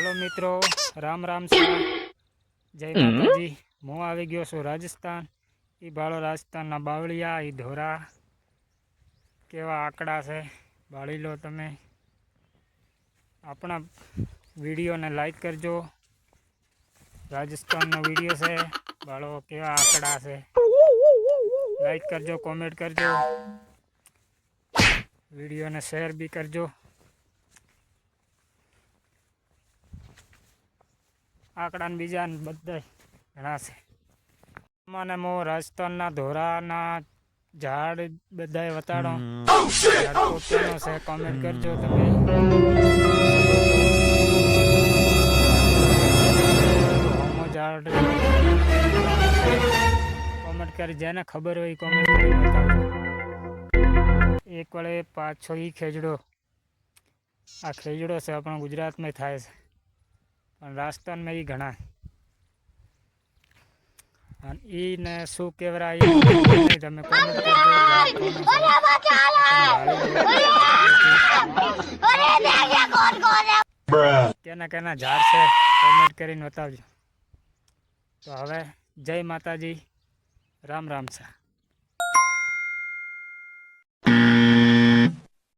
હાલો મિત્રો રામ રામ સર. જય માતાજી. હું આવી ગયો છું રાજસ્થાન. એ બાળો રાજસ્થાનના બાવળિયા એ ધોરા. કેવા આંકડા છે? બાળી લો તમે. આપણા વિડીયોને લાઈક કરજો. રાજસ્થાનનો વીડિયો છે. બાળો કેવા આંકડા છે? લાઈક કરજો કોમેન્ટ કરજો. વિડીયોને શેર બી કરજો. આંકડા બીજાને બીજા બધા ઘણા છે. મને મો રાજસ્થાનના ધોરાના ઝાડ બધાય વતાડો. ઝાડ પોતાનો છે કોમેન્ટ કરજો તમે. ઝાડ. કોમેન્ટ કરી જેને ખબર હોય કોમેન્ટ કરી બતાવજો એક વડે પાછો ઈ ખેજડો. આ ખેજડો છે આપણા ગુજરાતમાં થાય છે. પણ રાજસ્થાનમાં એ ઘણા અને ઈને શું કેવરા એ નહીં તમે કોમેન્ટ કરજો ઝાડ કોનું છે. કેના કેના ઝાડ છે કોમેન્ટ કરીને બતાવજો તો હવે જય માતાજી રામ રામ સા